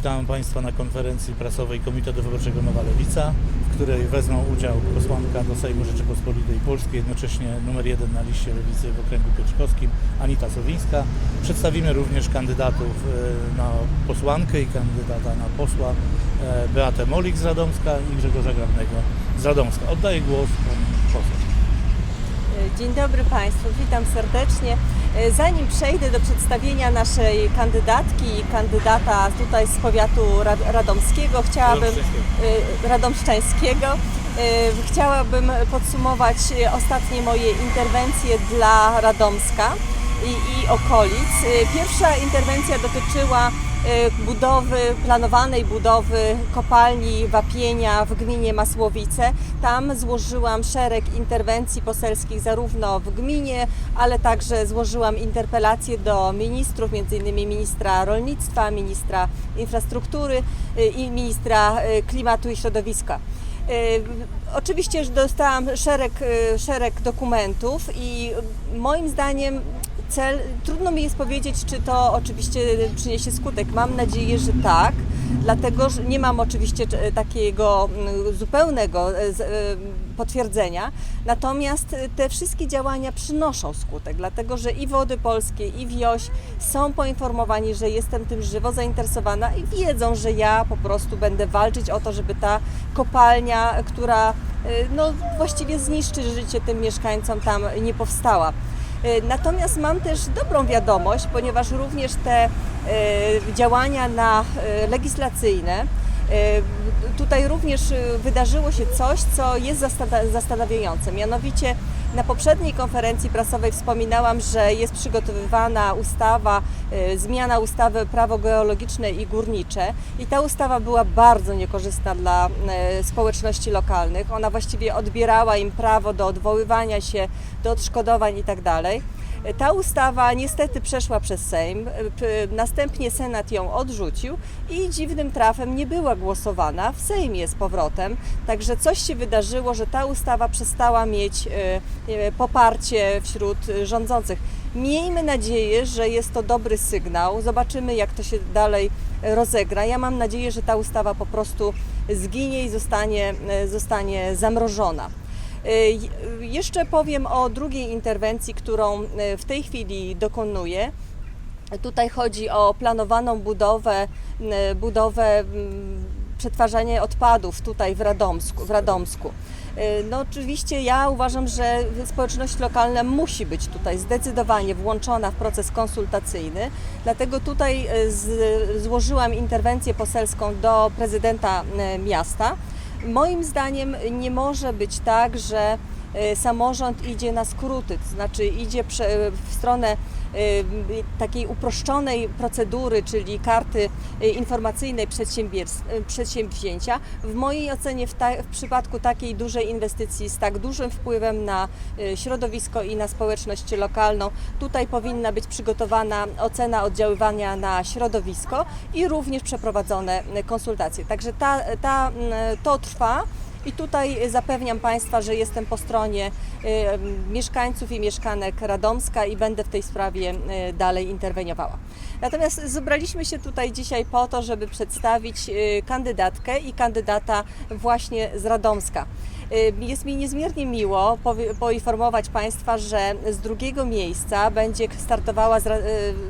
Witam Państwa na konferencji prasowej Komitetu Wyborczego Nowa Lewica, w której wezmą udział posłanka do Sejmu Rzeczypospolitej Polskiej, jednocześnie numer jeden na liście Lewicy w okręgu piotrkowskim, Anita Sowińska. Przedstawimy również kandydatów e, na posłankę i kandydata na posła e, Beatę Molik z Radomska i Grzegorza Grabnego z Radomska. Oddaję głos. Dzień dobry Państwu, witam serdecznie. E, Zanim przejdę do przedstawienia naszej kandydatki i kandydata tutaj z powiatu Ra- radomskiego, chciałabym e, radomszczańskiego, e, chciałabym podsumować e, ostatnie moje interwencje dla Radomska i, i okolic. E, Pierwsza interwencja dotyczyła e, budowy, planowanej budowy kopalni wapienia w gminie Masłowice. Tam złożyłam szereg interwencji poselskich zarówno w gminie, ale także złożyłam interpelacje do ministrów, m.in. ministra rolnictwa, ministra infrastruktury y, i ministra y, klimatu i środowiska. Oczywiście dostałam szereg, szereg dokumentów i moim zdaniem cel, trudno mi jest powiedzieć, czy to oczywiście przyniesie skutek. Mam nadzieję, że tak, dlatego że nie mam oczywiście e, takiego mm, zupełnego e, e, potwierdzenia. Natomiast te wszystkie działania przynoszą skutek, dlatego że i Wody Polskie, i Wioś są poinformowani, że jestem tym żywo zainteresowana i wiedzą, że ja po prostu będę walczyć o to, żeby ta kopalnia, która no, właściwie zniszczy życie tym mieszkańcom tam nie powstała. E, Natomiast mam też dobrą wiadomość, ponieważ również te e, działania na e, legislacyjne Tutaj również wydarzyło się coś, co jest zastanawiające. Mianowicie na poprzedniej konferencji prasowej wspominałam, że jest przygotowywana ustawa, e, zmiana ustawy prawo geologiczne i górnicze i ta ustawa była bardzo niekorzystna dla e, społeczności lokalnych. Ona właściwie odbierała im prawo do odwoływania się, do odszkodowań itd. Ta ustawa niestety przeszła przez Sejm, p- następnie Senat ją odrzucił i dziwnym trafem nie była głosowana w Sejmie z powrotem. Także coś się wydarzyło, że ta ustawa przestała mieć e, e, poparcie wśród e, rządzących. Miejmy nadzieję, że jest to dobry sygnał. Zobaczymy, jak to się dalej rozegra. Ja mam nadzieję, że ta ustawa po prostu zginie i zostanie, e, zostanie zamrożona. E, Jeszcze powiem o drugiej interwencji, którą e, w tej chwili dokonuję. Tutaj chodzi o planowaną budowę, budowę m, przetwarzania odpadów tutaj w Radomsku. W Radomsku. No oczywiście ja uważam, że społeczność lokalna musi być tutaj zdecydowanie włączona w proces konsultacyjny, dlatego tutaj złożyłam interwencję poselską do prezydenta miasta. Moim zdaniem nie może być tak, że e, samorząd idzie na skróty, to znaczy idzie w stronę takiej uproszczonej procedury, czyli karty e, informacyjnej e, przedsięwzięcia. W mojej ocenie w, ta- w przypadku takiej dużej inwestycji z tak dużym wpływem na środowisko i na społeczność lokalną, tutaj powinna być przygotowana ocena oddziaływania na środowisko i również przeprowadzone konsultacje. Także ta, ta, to trwa. I tutaj zapewniam Państwa, że jestem po stronie e, mieszkańców i mieszkanek Radomska i będę w tej sprawie e, dalej interweniowała. Natomiast zebraliśmy się tutaj dzisiaj po to, żeby przedstawić e, kandydatkę i kandydata właśnie z Radomska. Jest mi niezmiernie miło poinformować Państwa, że z drugiego miejsca będzie startowała z,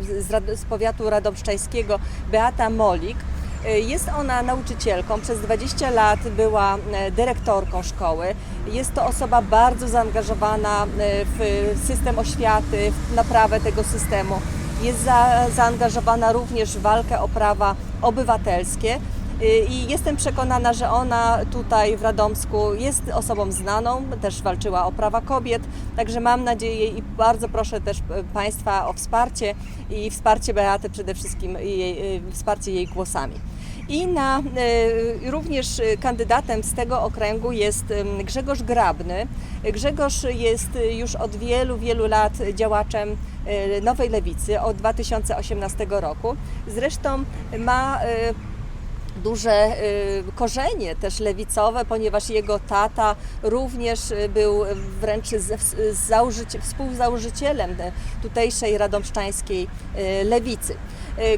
z, z powiatu radomszczańskiego Beata Molik. Jest ona nauczycielką, przez 20 lat była e, dyrektorką szkoły. Jest to osoba bardzo zaangażowana e, w system oświaty, w naprawę tego systemu. Jest za, zaangażowana również w walkę o prawa obywatelskie. Y, I jestem przekonana, że ona tutaj w Radomsku jest osobą znaną, też walczyła o prawa kobiet, także mam nadzieję i bardzo proszę też e, Państwa o wsparcie i wsparcie Beaty przede wszystkim, jej, y, wsparcie jej głosami. I na, y, również kandydatem z tego okręgu jest Grzegorz Grabny. Grzegorz jest już od wielu, wielu lat działaczem Nowej Lewicy od 2018 roku. Zresztą ma duże y, korzenie też lewicowe, ponieważ jego tata również y, był wręcz współzałożycielem tutejszej radomszczańskiej y, lewicy.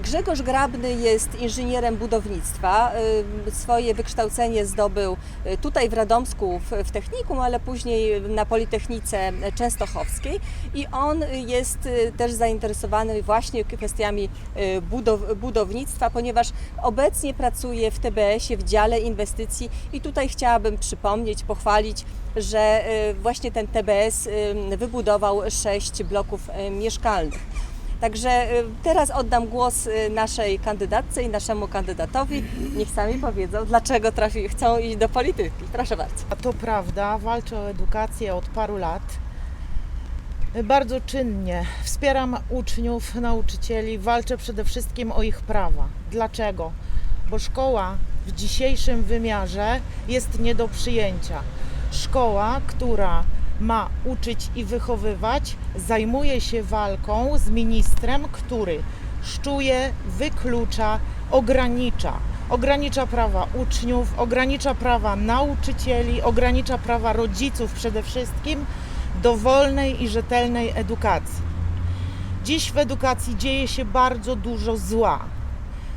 Grzegorz Grabny jest inżynierem budownictwa. Swoje wykształcenie zdobył tutaj w Radomsku w, technikum, ale później na Politechnice Częstochowskiej i on jest też zainteresowany właśnie kwestiami budow, budownictwa, ponieważ obecnie pracuje w TBS-ie w dziale inwestycji i tutaj chciałabym przypomnieć, pochwalić, że y, właśnie ten TBS y, wybudował sześć bloków y, mieszkalnych. Także teraz oddam głos naszej kandydatce i naszemu kandydatowi. Niech sami powiedzą, dlaczego trafi, chcą iść do polityki. Proszę bardzo. To prawda, walczę o edukację od paru lat. Bardzo czynnie wspieram uczniów, nauczycieli, walczę przede wszystkim o ich prawa. Dlaczego? Bo szkoła w dzisiejszym wymiarze jest nie do przyjęcia. Szkoła, która ma uczyć i wychowywać, zajmuje się walką z ministrem, który szczuje, wyklucza, ogranicza. Ogranicza prawa uczniów, ogranicza prawa nauczycieli, ogranicza prawa rodziców przede wszystkim do wolnej i rzetelnej edukacji. Dziś w edukacji dzieje się bardzo dużo zła.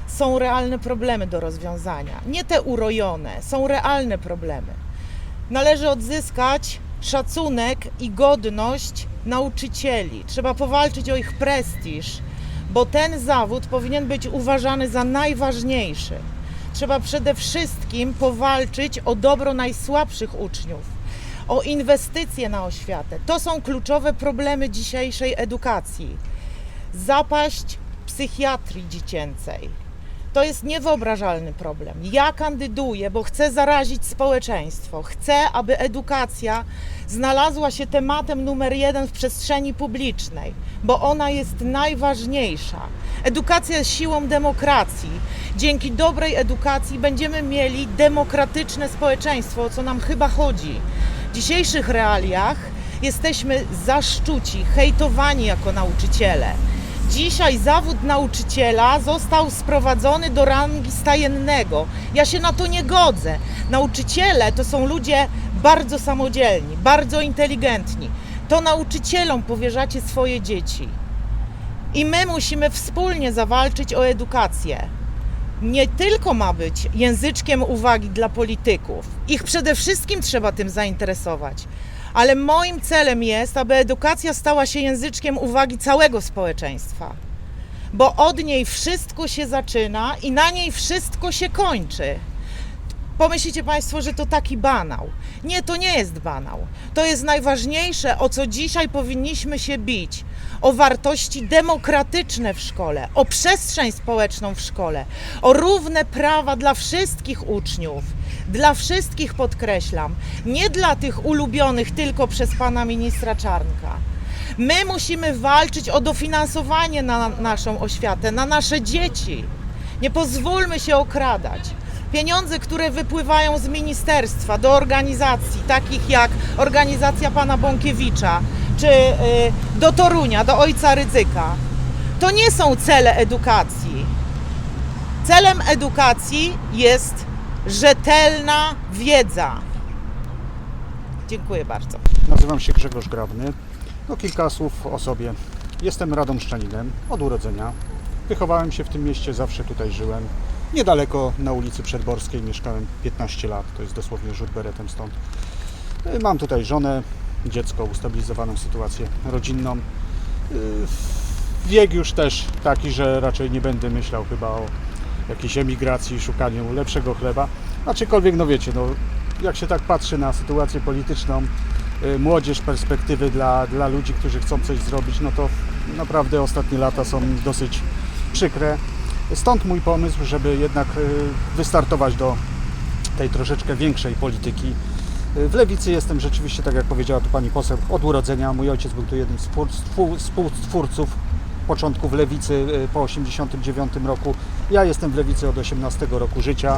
Są realne problemy do rozwiązania. Nie te urojone, są realne problemy. Należy odzyskać szacunek i godność nauczycieli. Trzeba powalczyć o ich prestiż, bo ten zawód powinien być uważany za najważniejszy. Trzeba przede wszystkim powalczyć o dobro najsłabszych uczniów, o inwestycje na oświatę. To są kluczowe problemy dzisiejszej edukacji. Zapaść psychiatrii dziecięcej. To jest niewyobrażalny problem. Ja kandyduję, bo chcę zarazić społeczeństwo. Chcę, aby edukacja znalazła się tematem numer jeden w przestrzeni publicznej, bo ona jest najważniejsza. Edukacja jest siłą demokracji. Dzięki dobrej edukacji będziemy mieli demokratyczne społeczeństwo, o co nam chyba chodzi. W dzisiejszych realiach jesteśmy zaszczuci, hejtowani jako nauczyciele. Dzisiaj zawód nauczyciela został sprowadzony do rangi stajennego. Ja się na to nie godzę. Nauczyciele to są ludzie bardzo samodzielni, bardzo inteligentni. To nauczycielom powierzacie swoje dzieci. I my musimy wspólnie zawalczyć o edukację. Nie tylko ma być języczkiem uwagi dla polityków, ich przede wszystkim trzeba tym zainteresować, ale moim celem jest, aby edukacja stała się języczkiem uwagi całego społeczeństwa, bo od niej wszystko się zaczyna i na niej wszystko się kończy. Pomyślicie Państwo, że to taki banał. Nie, to nie jest banał. To jest najważniejsze, o co dzisiaj powinniśmy się bić. O wartości demokratyczne w szkole, o przestrzeń społeczną w szkole, o równe prawa dla wszystkich uczniów. Dla wszystkich podkreślam, nie dla tych ulubionych tylko przez pana ministra Czarnka. My musimy walczyć o dofinansowanie na naszą oświatę, na nasze dzieci. Nie pozwólmy się okradać. Pieniądze, które wypływają z ministerstwa do organizacji, takich jak organizacja pana Bąkiewicza, czy y, do Torunia, do ojca Rydzyka, to nie są cele edukacji. Celem edukacji jest rzetelna wiedza. Dziękuję bardzo. Nazywam się Grzegorz Grabny. No kilka słów o sobie. Jestem radomszczaninem od urodzenia. Wychowałem się w tym mieście, zawsze tutaj żyłem. Niedaleko na ulicy Przedborskiej mieszkałem 15 lat, to jest dosłownie rzut beretem stąd. Y, Mam tutaj żonę, dziecko, ustabilizowaną sytuację rodzinną. Y, Wiek już też taki, że raczej nie będę myślał chyba o jakiejś emigracji, szukaniu lepszego chleba. Aczkolwiek, no wiecie, no, jak się tak patrzy na sytuację polityczną, y, młodzież, perspektywy dla, dla ludzi, którzy chcą coś zrobić, no to naprawdę ostatnie lata są dosyć przykre. Stąd mój pomysł, żeby jednak y, wystartować do tej troszeczkę większej polityki. Y, W lewicy jestem rzeczywiście, tak jak powiedziała tu pani poseł, od urodzenia. Mój ojciec był tu jednym z twór- współ- współtwórców początków lewicy y, po 1989 roku. Ja jestem w lewicy od 18 roku życia.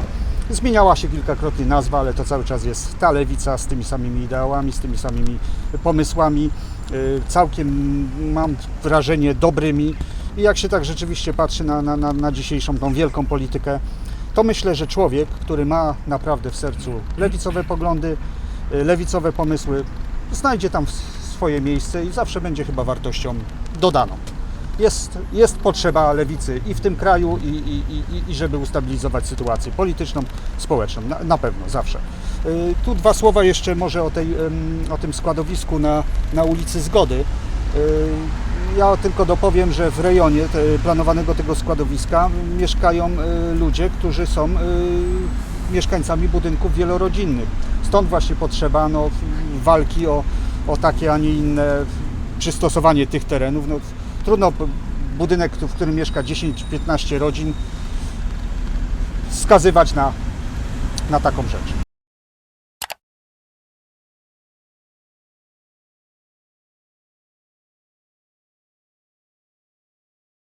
Zmieniała się kilkakrotnie nazwa, ale to cały czas jest ta lewica z tymi samymi ideałami, z tymi samymi pomysłami. Całkiem mam wrażenie dobrymi. I jak się tak rzeczywiście patrzy na, na, na, na dzisiejszą tą wielką politykę, to myślę, że człowiek, który ma naprawdę w sercu lewicowe poglądy, y, lewicowe pomysły, znajdzie tam swoje miejsce i zawsze będzie chyba wartością dodaną. Jest, jest potrzeba lewicy i w tym kraju, i, i, i, i żeby ustabilizować sytuację polityczną, społeczną, na, na pewno, zawsze. Y, Tu dwa słowa jeszcze może o, tej, o tym składowisku na, na ulicy Zgody. Y, Ja tylko dopowiem, że w rejonie planowanego tego składowiska mieszkają y, ludzie, którzy są y, mieszkańcami budynków wielorodzinnych. Stąd właśnie potrzeba no, walki o, o takie, a nie inne przystosowanie tych terenów. No, trudno budynek, w którym mieszka 10-15 rodzin, skazywać na, na taką rzecz.